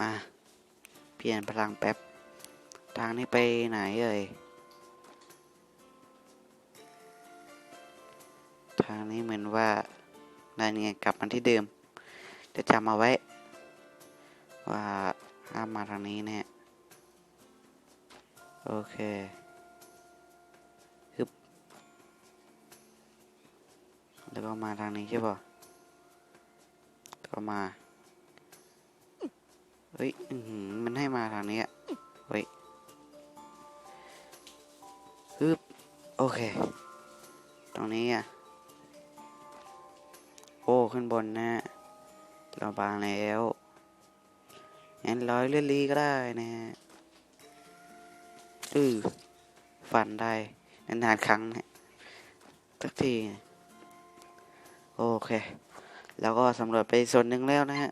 มา เปลี่ยนพลังแป๊บ ทางนี้ไปไหนเอ่ย ทางนี้เหมือนว่านั่นไงกลับมาที่เดิม จะจำเอาไว้ ว่าห้ามมาทางนี้เนี่ย โอเคฮึบแล้วก็มาทางนี้ใช่ป่ะก็มา เฮ้ยมันให้มาทางนี้อะเฮ้ยฮึบโอเค ตรงนี้อะ โอ้ ขึ้นบนนะเราบางแล้วงั้นร้อยเลื่อนลีก็ได้นะฮะอือฟันได้นานๆครั้งนะสักที โอเค แล้วก็สำรวจไปส่วนหนึ่งแล้วนะฮะ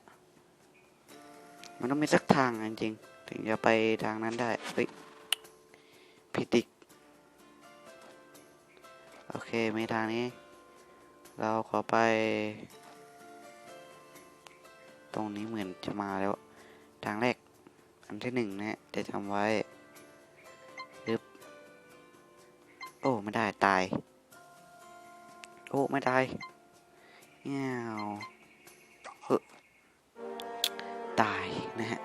มันต้องมีสักทางจริงๆถึงจะไปทางนั้นได้เฮ้ยผิดอีกโอเคไม่ทางนี้ เราขอไป ตรงนี้เหมือนจะมาแล้ว ทางแรก อันที่หนึ่งนะจะจำไว้ยึบโอ้ ไม่ได้ตาย โอ้ ไม่ได้เงี้ยวเฮ้ตาย นะฮะ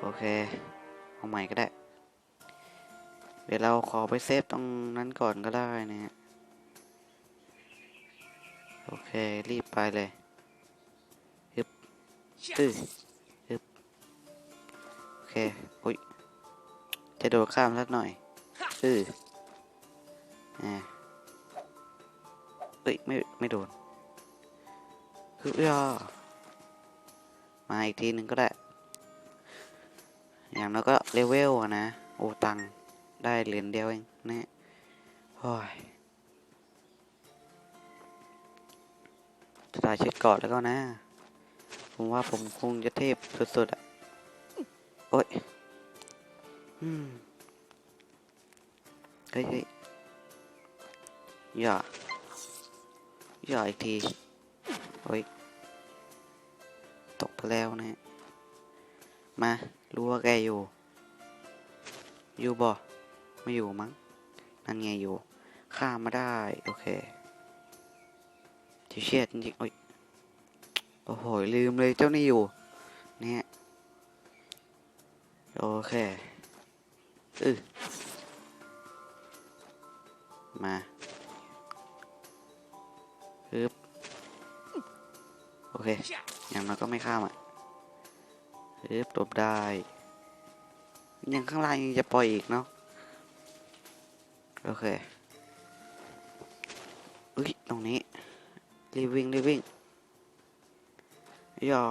โอเค เอาใหม่ก็ได้ เดี๋ยวเราขอไปเซฟตรงนั้นก่อนก็ได้นะฮะ โอเค รีบไปเลยฮึบตื้อฮึบโอเคอุ้ย จะโดดข้ามสักหน่อยตื้ออ่าเอ้ย ไม่ ไม่โดนฮึบย่อ มาอีกทีหนึ่งก็ได้ อย่างน้อยก็เลเวลอะนะ โอตัง ได้เหรียญเดียวเองนะโอ้ยตายชิดกาะแล้วก็นะ ผมว่าผมคงจะเทพสุดๆอะ โอ้ย อืม เฮ้ยเฮ้ยอย่า อย่าอีกที โอ้ย แล้วนะ มา รู้ว่าแกอยู่ อยู่บ่ไม่อยู่มั้ง นั่นไงอยู่ข้ามมาได้ โอเคเชียดจริงๆโอ้ยโอ้โห ลืมเลยเจ้านี่อยู่ เนี่ย โอเค อือมา เค อย่างน้อยก็ไม่ข้ามอะฮึบตบได้ยังข้างล่างยังจะปล่อยอีกเนาะ โอเคอุ้ย ตรงนี้ รีบวิ่งรีบวิ่งย่า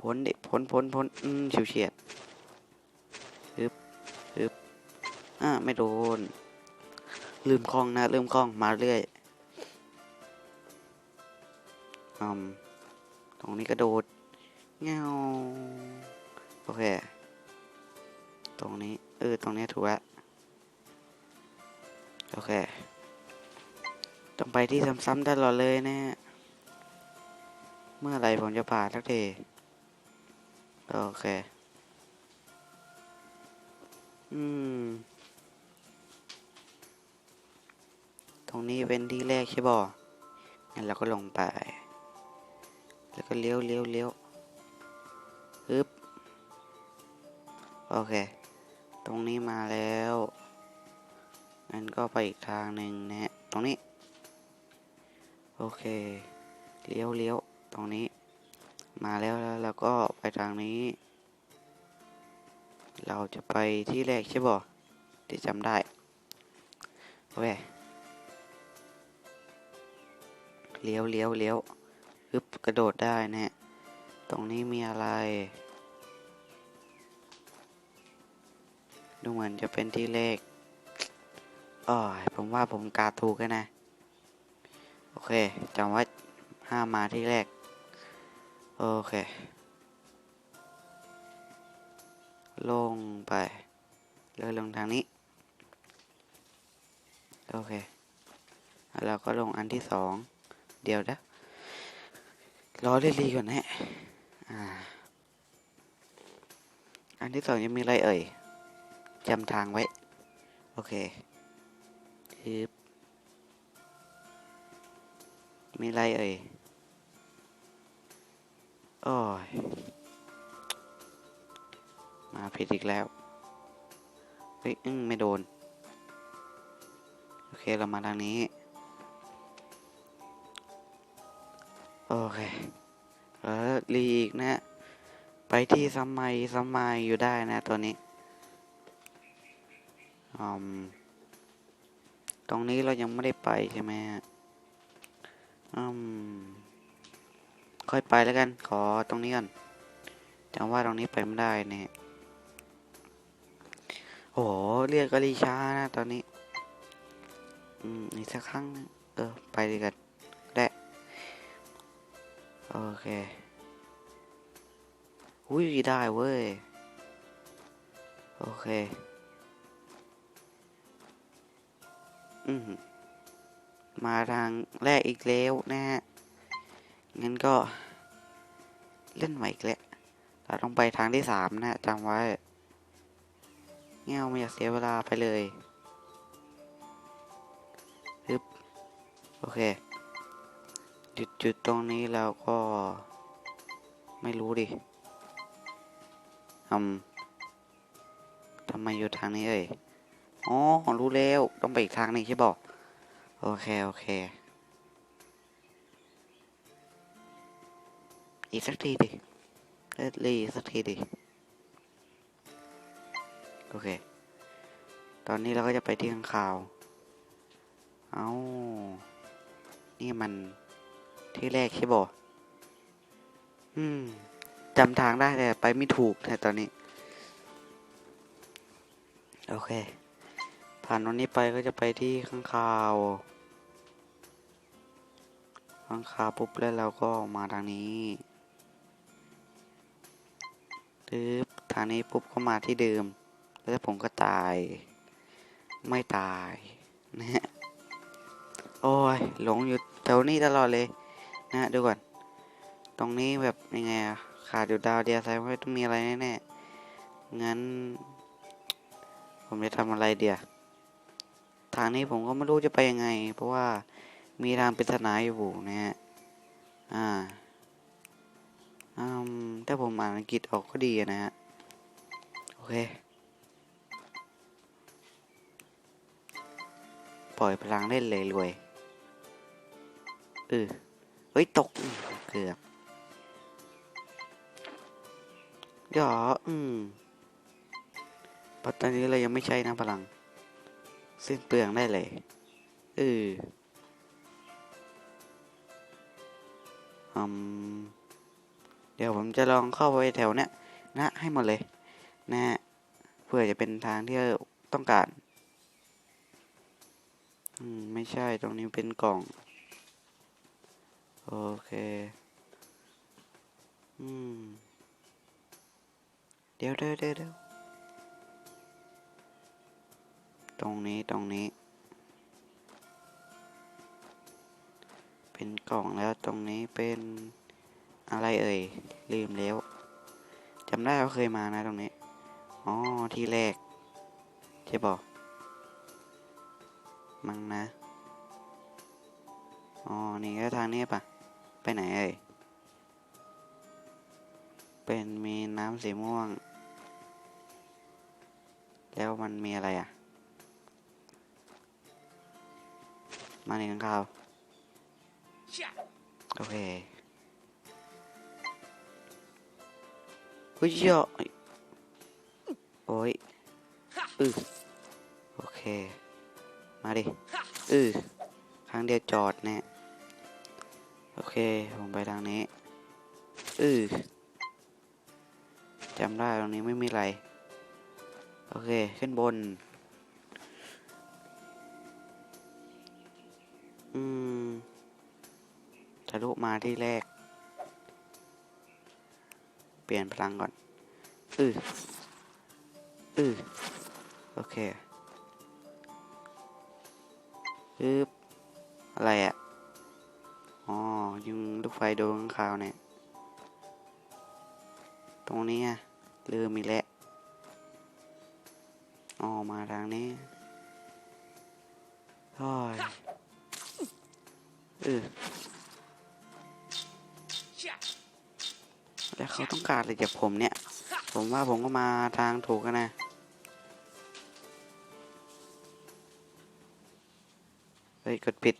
พ้นดิพ้นพ้นพ้นอืมเฉียวเฉียดฮึบฮึบอ่าไม่โดน ลืมคล้องนะลืมคล้องมาเรื่อย อืมตรงนี้กระโดดเงาโอเค ตรงนี้ เออ ตรงนี้ถูกแล้วโอเค ต้องไปที่ซ้ำๆตลอดเลยนะเมื่อไรผมจะผ่านสักที โอเค อืม ตรงนี้เป็นที่แรกใช่บ่งั้นเราก็ลงไป แล้วก็เลี้ยวเลี้ยวเลี้ยวฮึบโอเค ตรงนี้มาแล้วงั้นก็ไปอีกทางหนึ่งนะฮะตรงนี้ โอเค เลี้ยวเลี้ยวตรงนี้ มาแล้วแล้วเราก็ไปทางนี้ เราจะไปที่แรกใช่ป่ที่จำได้ โอเค เลี้ยวเลี้ยวเลี้ยว ฮึบกระโดดได้นะฮะ ตรงนี้มีอะไร ดูเหมือนจะเป็นที่เลขอ๋อผมว่าผมกาถูกแล้วนะ โอเคจำว่าห้ามาที่แรก โอเค ลงไปแล้วลงทางนี้ โอเค แล้วเราก็ลงอันที่สอง เดี๋ยวนะ รอเรียๆก่อนนะฮะอันที่สองยังมีอะไรเอ่ยจำทางไว้ โอเคคืบมีอะไรเอ่ยโอ้ยมาผิดอีกแล้วเฮ้ยอึ้งไม่โดน โอเค เรามาทางนี้ โอเคแล้วรีอีกนะ ไปที่สมัยสมัยอยู่ได้นะตัวนี้อืมตรงนี้เรายังไม่ได้ไปใช่ไหมฮะอืมค่อยไปแล้วกัน ขอตรงนี้ก่อนจำว่าตรงนี้ไปไม่ได้เนี่ยโอ้โหเรียกกะลีช้านะตอนนี้ อืมอีกสักครั้งนะเออ ไปดีกัน โอเค อุ้ยได้เว้ย โอเค อืมมาทางแรกอีกแล้วนะฮะ งั้นก็ เล่นใหม่อีกแล้วเราต้องไปทางที่สามนะจำไว้เงี้ยไม่อยากเสียเวลาไปเลยฮึบโอเค จุดจุดตรงนี้เราก็ไม่รู้ดิอืมทำไมอยู่ทางนี้เอ่ย อ๋อ รู้แล้ว ต้องไปอีกทางหนึงใช่บอก โอเค โอเค อีกสักทีดิเล่นลีสักทีดิ โอเค ตอนนี้เราก็จะไปที่ข้างข่าว เอ้า นี่มัน ที่แรกใช่บ่อืมจำทางได้แต่ไปไม่ถูกแต่ตอนนี้ โอเค ผ่านวันนี้ไปก็จะไปที่ข้างข่าวข้างข่าวปุ๊บแล้วเราก็มาทางนี้ปึ๊บทางนี้ปุ๊บก็มาที่เดิม แล้วผมก็ตาย ไม่ตายนะฮะโอ้ยหลงอยู่แถวนี้ตลอดเลย นะฮะดูก่อน ตรงนี้แบบยังไงอะขาดอยู่ดาวเดียวแสดงว่ต้องมีอะไรแน่ๆงั้น ผมจะทำอะไรเดียวทางนี้ผมก็ไม่รู้จะไปยังไง เพราะว่ามีทางปริศนาอยู่นะฮะอ่าอืมถ้าผมอ่านอังกฤษออกก็ดีนะฮะโอเค ปล่อยพลังเล่นเลยรวยเออ ฮ้ย ตกเกือบเดี๋ยวอืมปัตตอนนี้เรายังไม่ใช้นะพลังสิ้นเปลืองได้เลยเอออืมเดี๋ยวผมจะลองเข้าไปแถวเนี้ยนะ ให้หมดเลย นะฮะเพื่อจะเป็นทางที่เราต้องการ อืม ไม่ใช่ตรงนี้เป็นกล่อง โอเค อืมเดี๋ยวเดี๋ยวเดี๋ยวเดี๋ยวตรงนี้ตรงนี้ เป็นกล่องแล้วตรงนี้เป็นอะไรเอ่ย ลืมแล้วจำได้ว่าเคยมานะตรงนี้ อ๋อ ที่แรกใช่บอกมั้งนะ อ๋อ นี่ก็ทางนี้ปะ ไปไหนเอ่ย เป็นมีน้ำสีม่วง แล้วมันมีอะไรอะ มาในข้างข่าวโอเคเฮ้ยเยอะโอ้ยอือโอเค มาดิอือครั้งเดียวจอดแน่ โอเค ผมไปทางนี้ อือจำได้ตรงนี้ไม่มีอะไร โอเค ขึ้นบน อืมทะลุมาที่แรก เปลี่ยนพลังก่อน อืออือโอเคปึ๊บอะไรอะ่ะ อ๋อยิงลูกไฟโดนข้างคาวเนี่ย ตรงนี้อะลืมมีกแล้วอ๋อมาทางนี้โอ้ยเออแล้วเขาต้องการอะไรจากผมเนี่ย ผมว่าผมก็มาทางถูกกันนะเฮ้ยกดปิด